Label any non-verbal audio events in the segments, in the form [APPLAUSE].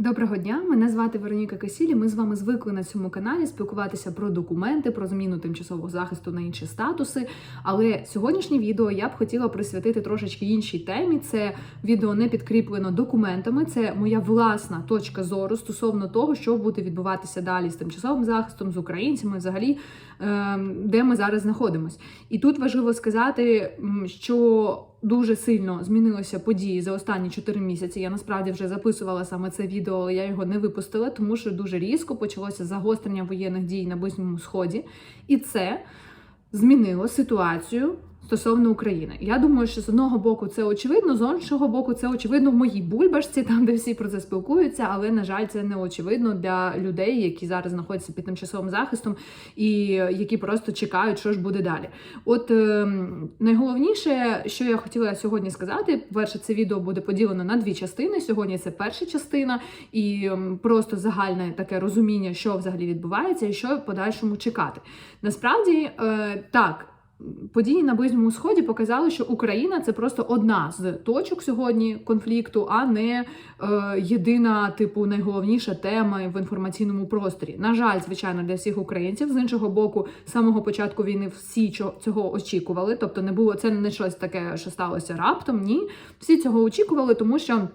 Доброго дня, мене звати Вероніка Касілі. Ми з вами звикли на цьому каналі спілкуватися про документи, про зміну тимчасового захисту на інші статуси. Але сьогоднішнє відео я б хотіла присвятити трошечки іншій темі. Це відео не підкріплено документами. Це моя власна точка зору стосовно того, що буде відбуватися далі з тимчасовим захистом, з українцями, взагалі, ем, де ми зараз знаходимось. І тут важливо сказати, що дуже сильно змінилися події за останні 4 місяці. Я насправді вже записувала саме це відео, але я його не випустила, тому що дуже різко почалося загострення воєнних дій на Близькому Сході, і це змінило ситуацію. Стосовно України, я думаю, що з одного боку це очевидно, з іншого боку, це очевидно в моїй бульбашці, там де всі про це спілкуються, але на жаль, це не очевидно для людей, які зараз знаходяться під тимчасовим захистом і які просто чекають, що ж буде далі. От е, найголовніше, що я хотіла сьогодні сказати, перше, це відео буде поділено на дві частини. Сьогодні це перша частина, і ем, просто загальне таке розуміння, що взагалі відбувається, і що в подальшому чекати. Насправді, е, так. Події на Близькому Сході показали, що Україна це просто одна з точок сьогодні конфлікту, а не е, єдина, типу, найголовніша тема в інформаційному просторі. На жаль, звичайно, для всіх українців. З іншого боку, з самого початку війни всі цього очікували. Тобто, не було це не щось таке, що сталося раптом. Ні, всі цього очікували, тому що.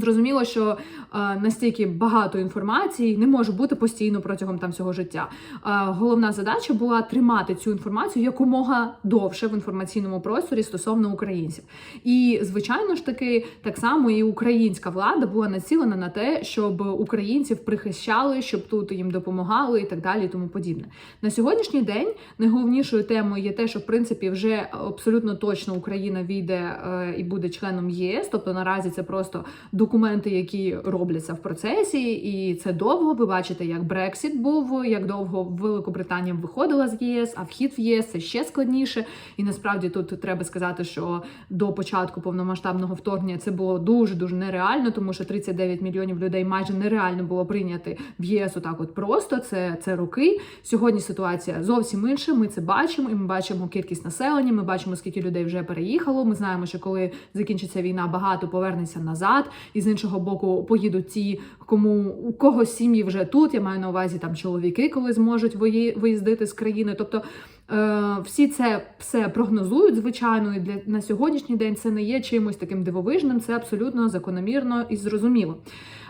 Зрозуміло, що е, настільки багато інформації не може бути постійно протягом там всього життя. Е, головна задача була тримати цю інформацію якомога довше в інформаційному просторі стосовно українців. І звичайно ж таки, так само і українська влада була націлена на те, щоб українців прихищали, щоб тут їм допомагали і так далі, і тому подібне. На сьогоднішній день найголовнішою темою є те, що в принципі вже абсолютно точно Україна війде е, і буде членом ЄС. Тобто наразі це просто документи, які робляться в процесі, і це довго. Ви бачите, як Брексіт був, як довго Великобританія виходила з ЄС, а вхід в ЄС це ще складніше. І насправді тут треба сказати, що до початку повномасштабного вторгнення це було дуже дуже нереально, тому що 39 мільйонів людей майже нереально було прийняти в ЄС отак от просто. Це, це роки. Сьогодні ситуація зовсім інша. Ми це бачимо, і ми бачимо кількість населення. Ми бачимо, скільки людей вже переїхало. Ми знаємо, що коли закінчиться війна, багато повернеться назад і з іншого боку поїдуть ті, кому у кого сім'ї вже тут. Я маю на увазі там чоловіки, коли зможуть вої виїздити з країни. Тобто е, всі це все прогнозують, звичайно, і для на сьогоднішній день це не є чимось таким дивовижним, це абсолютно закономірно і зрозуміло.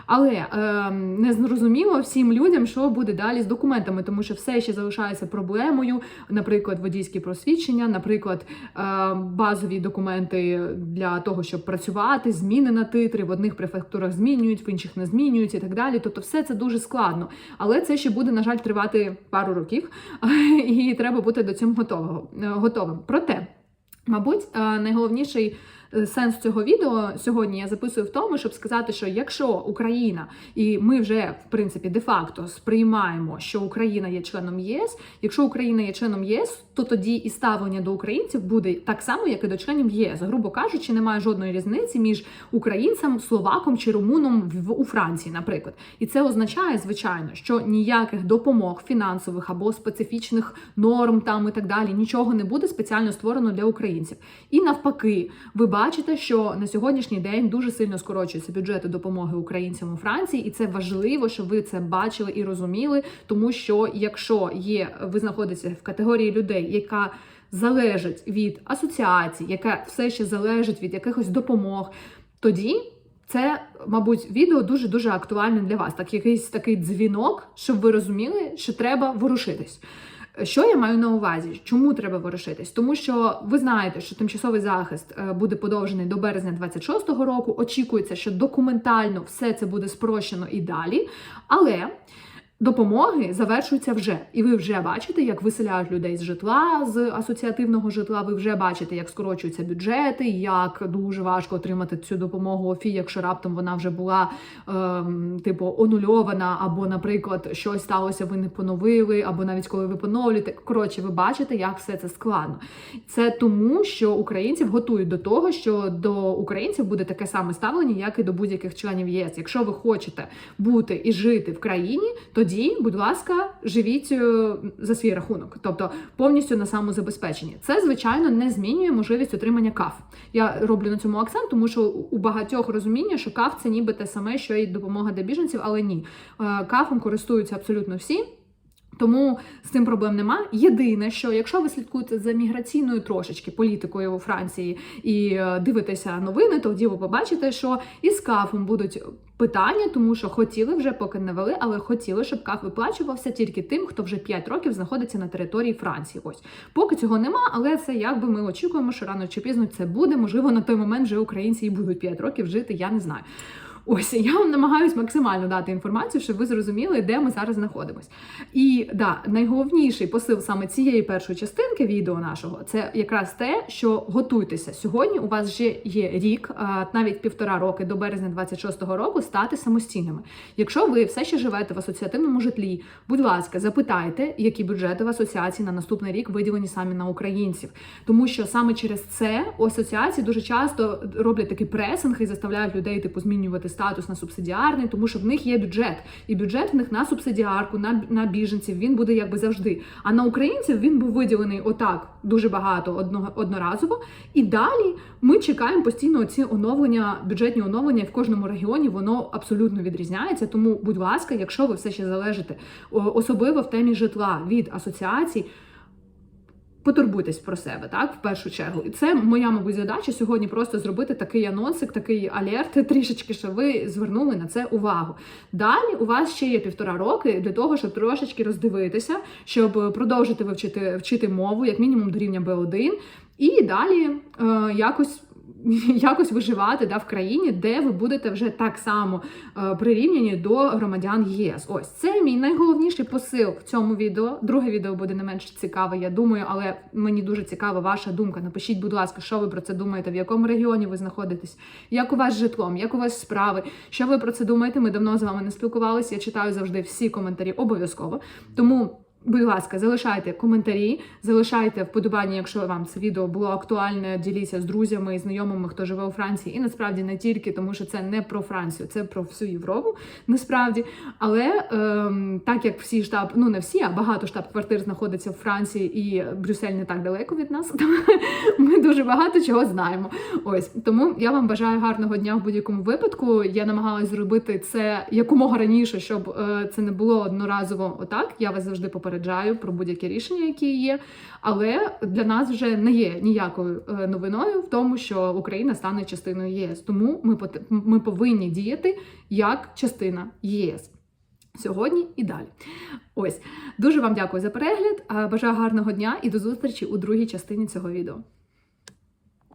Але е, не зрозуміло всім людям, що буде далі з документами, тому що все ще залишається проблемою. Наприклад, водійські просвідчення, наприклад, е, базові документи для того, щоб працювати, зміни на титри в одних префектурах змінюють, в інших не змінюють і так далі. Тобто, все це дуже складно. Але це ще буде, на жаль, тривати пару років, [LAUGHS] і треба бути до цього готового готовим. Проте, мабуть, е, найголовніший. Е, Сенс цього відео сьогодні я записую в тому, щоб сказати, що якщо Україна і ми вже в принципі де-факто сприймаємо, що Україна є членом ЄС, якщо Україна є членом ЄС, то тоді і ставлення до українців буде так само, як і до членів ЄС. Грубо кажучи, немає жодної різниці між українцем, словаком чи румуном в у Франції, наприклад. І це означає, звичайно, що ніяких допомог фінансових або специфічних норм там і так далі нічого не буде спеціально створено для українців. І навпаки, ви бачите, що на сьогоднішній день дуже сильно скорочуються бюджети допомоги українцям у Франції, і це важливо, щоб ви це бачили і розуміли, тому що якщо є, ви знаходитеся в категорії людей, яка залежить від асоціацій, яка все ще залежить від якихось допомог, тоді. Це, мабуть, відео дуже дуже актуальне для вас. Так, якийсь такий дзвінок, щоб ви розуміли, що треба ворушитись. Що я маю на увазі? Чому треба ворушитись? Тому що ви знаєте, що тимчасовий захист е, буде подовжений до березня 26-го року. Очікується, що документально все це буде спрощено і далі. Але допомоги завершуються вже. І ви вже бачите, як виселяють людей з житла, з асоціативного житла. Ви вже бачите, як скорочуються бюджети, як дуже важко отримати цю допомогу ОФІ, якщо раптом вона вже була ем, типу онульована, або, наприклад, щось сталося, ви не поновили, або навіть коли ви поновлюєте. Коротше, ви бачите, як все це складно. Це тому, що українців готують до того, що до українців буде таке саме ставлення, як і до будь-яких членів ЄС. Якщо ви хочете бути і жити в країні, тоді тоді, будь ласка, живіть е, за свій рахунок, тобто повністю на самозабезпеченні. Це звичайно не змінює можливість отримання каф. Я роблю на цьому акцент, тому що у багатьох розуміння, що каф це ніби те саме, що і допомога для біженців, але ні. Е, Кафом користуються абсолютно всі. Тому з цим проблем нема. Єдине, що якщо ви слідкуєте за міграційною трошечки політикою у Франції і е, дивитеся новини, тоді ви побачите, що із кафом будуть питання, тому що хотіли вже, поки не вели, але хотіли, щоб каф виплачувався тільки тим, хто вже 5 років знаходиться на території Франції. Ось поки цього нема, але це якби ми очікуємо, що рано чи пізно це буде. Можливо, на той момент вже українці і будуть 5 років жити. Я не знаю. Ось я вам намагаюсь максимально дати інформацію, щоб ви зрозуміли, де ми зараз знаходимось. І да, найголовніший посил саме цієї першої частинки відео нашого це якраз те, що готуйтеся сьогодні. У вас вже є рік, навіть півтора роки до березня 26-го року стати самостійними. Якщо ви все ще живете в асоціативному житлі, будь ласка, запитайте, які бюджети в асоціації на наступний рік виділені самі на українців, тому що саме через це асоціації дуже часто роблять такий пресинг і заставляють людей типу змінювати статус на субсидіарний, тому що в них є бюджет, і бюджет в них на субсидіарку, на, на біженців він буде якби завжди. А на українців він був виділений отак дуже багато одного одноразово. І далі ми чекаємо постійно ці оновлення, бюджетні оновлення в кожному регіоні воно абсолютно відрізняється. Тому, будь ласка, якщо ви все ще залежите, особливо в темі житла від асоціацій. Потурбуйтесь про себе, так в першу чергу, і це моя, мабуть, задача сьогодні просто зробити такий анонсик, такий алерт, [LAUGHS] трішечки, що ви звернули на це увагу. Далі у вас ще є півтора роки для того, щоб трошечки роздивитися, щоб продовжити вивчити вчити мову, як мінімум до рівня B1, і далі е, якось. [LAUGHS] Якось виживати да, в країні, де ви будете вже так само е, прирівняні до громадян ЄС. Ось це мій найголовніший посил в цьому відео. Друге відео буде не менш цікаве, я думаю, але мені дуже цікава ваша думка. Напишіть, будь ласка, що ви про це думаєте, в якому регіоні ви знаходитесь, як у вас з житлом, як у вас справи, що ви про це думаєте? Ми давно з вами не спілкувалися. Я читаю завжди всі коментарі обов'язково. Тому. Будь ласка, залишайте коментарі, залишайте вподобання, якщо вам це відео було актуальне. Діліться з друзями і знайомими, хто живе у Франції. І насправді не тільки, тому що це не про Францію, це про всю Європу. Насправді, але ем, так як всі штаб, ну не всі, а багато штаб-квартир знаходиться в Франції, і Брюссель не так далеко від нас. [LAUGHS] Ми дуже багато чого знаємо. Ось тому я вам бажаю гарного дня в будь-якому випадку. Я намагалась зробити це якомога раніше, щоб е, це не було одноразово. Отак я вас завжди попереджаю про будь-які рішення, які є. Але для нас вже не є ніякою е, новиною в тому, що Україна стане частиною ЄС. Тому ми ми повинні діяти як частина ЄС. Сьогодні і далі. Ось дуже вам дякую за перегляд. Бажаю гарного дня і до зустрічі у другій частині цього відео.